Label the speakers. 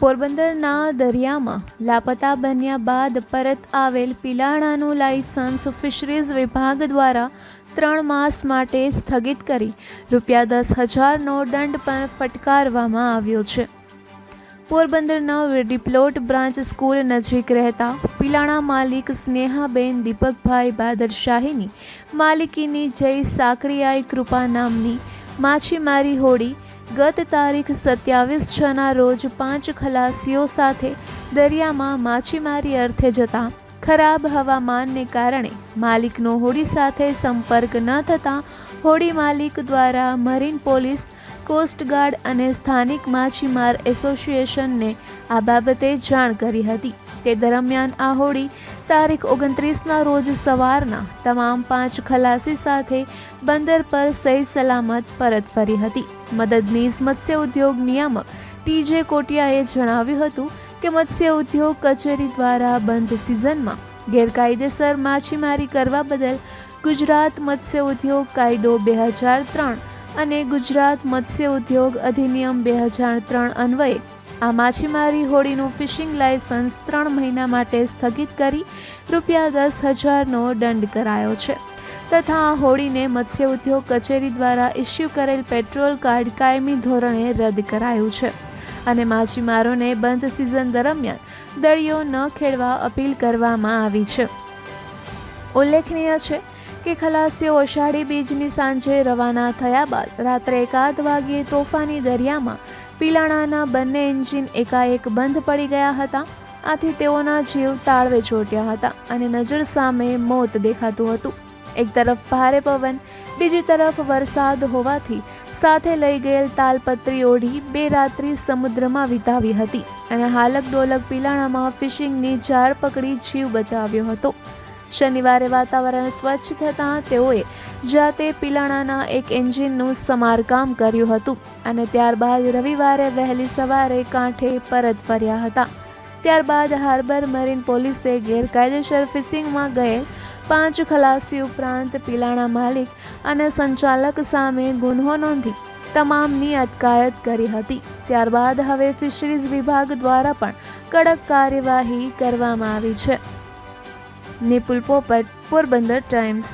Speaker 1: પોરબંદરના દરિયામાં લાપતા બન્યા બાદ પરત આવેલ પિલાણાનું લાયસન્સ ફિશરીઝ વિભાગ દ્વારા ત્રણ માસ માટે સ્થગિત કરી રૂપિયા દસ હજારનો દંડ પણ ફટકારવામાં આવ્યો છે. પોરબંદરના ડિપ્લોટ બ્રાન્ચ સ્કૂલ નજીક રહેતા પિલાણા માલિક સ્નેહાબેન દીપકભાઈ બાદરશાહીની માલિકીની જય સાંકળિયાઈ કૃપા નામની માછીમારી હોડી ગત તારીખ સત્યાવીસ છના રોજ પાંચ ખલાસીઓ સાથે દરિયામાં માછીમારી અર્થે જતા ખરાબ હવામાનને કારણે માલિકનો હોડી સાથે સંપર્ક ન થતાં હોડી માલિક દ્વારા મરીન પોલીસ કોસ્ટગાર્ડ અને સ્થાનિક માછીમાર એસોસિએશનને આ બાબતે જાણ કરી હતી. તે દરમિયાન આ હોડી તારીખ ઓગણત્રીસના રોજ સવારના તમામ પાંચ ખલાસી સાથે બંદર પર સહી સલામત પરત ફરી હતી. મદદનીશ મત્સ્ય ઉદ્યોગ નિયામક ટીજે કોટિયાએ જણાવ્યું હતું કે મત્સ્ય ઉદ્યોગ કચેરી દ્વારા બંધ સિઝનમાં ગેરકાયદેસર માછીમારી કરવા બદલ ગુજરાત મત્સ્ય ઉદ્યોગ કાયદો બે હજાર ત્રણ અને ગુજરાત મત્સ્ય ઉદ્યોગ અધિનિયમ બે હજાર ત્રણ અન્વયે આ માછીમારી હોડીનું ફિશિંગ લાયસન્સ ત્રણ મહિના માટે સ્થગિત કરી રૂપિયા દસ હજારનો દંડ કરાયો છે. તથા આ હોડીને મત્સ્ય ઉદ્યોગ કચેરી દ્વારા ઇસ્યુ કરેલ પેટ્રોલ કાર્ડ કાયમી ધોરણે રદ કરાયું છે અને માછીમારોને બંધ સિઝન દરમિયાન દળીઓ ન ખેડવા અપીલ કરવામાં આવી છે. ઉલ્લેખનીય છે કે ખલાસીઓ અષાઢી બીજની સાંજે રવાના થયા બાદ રાત્રે એકાદ વાગ્યે તોફાની દરિયામાં પિલાણાના બંને એન્જિન એકાએક બંધ પડી ગયા હતા. આથી તેઓના જીવ તાળવે ચોટ્યા હતા અને નજર સામે મોત દેખાતું હતું. એક તરફ ભારે પવન, બીજી તરફ વરસાદ હોવાથી સાથે લઈ ગયેલ તાલપત્રી ઓઢી બે રાત્રિ સમુદ્રમાં વિતાવી હતી અને હાલક ડોલક પિલાણામાં ફિશિંગની ઝાડ પકડી જીવ બચાવ્યો હતો. શનિવારે વાતાવરણ સ્વચ્છ થતાં તેઓએ જાતે પિલાણાના એક એન્જિનનું સમારકામ કર્યું હતું અને ત્યારબાદ રવિવારે વહેલી સવારે કાંઠે પરત ફર્યા હતા. ત્યારબાદ હાર્બર મરીન પોલીસે ગેરકાયદેસર ફિશિંગમાં ગયેલ પાંચ ખલાસી ઉપરાંત પિલાણા માલિક અને સંચાલક સામે ગુન્હો નોંધી તમામની અટકાયત કરી હતી. ત્યારબાદ હવે ફિશરીઝ વિભાગ દ્વારા પણ કડક કાર્યવાહી કરવામાં આવી છે. નિપુલ પોપટ પોરબંદર ટાઈમ્સ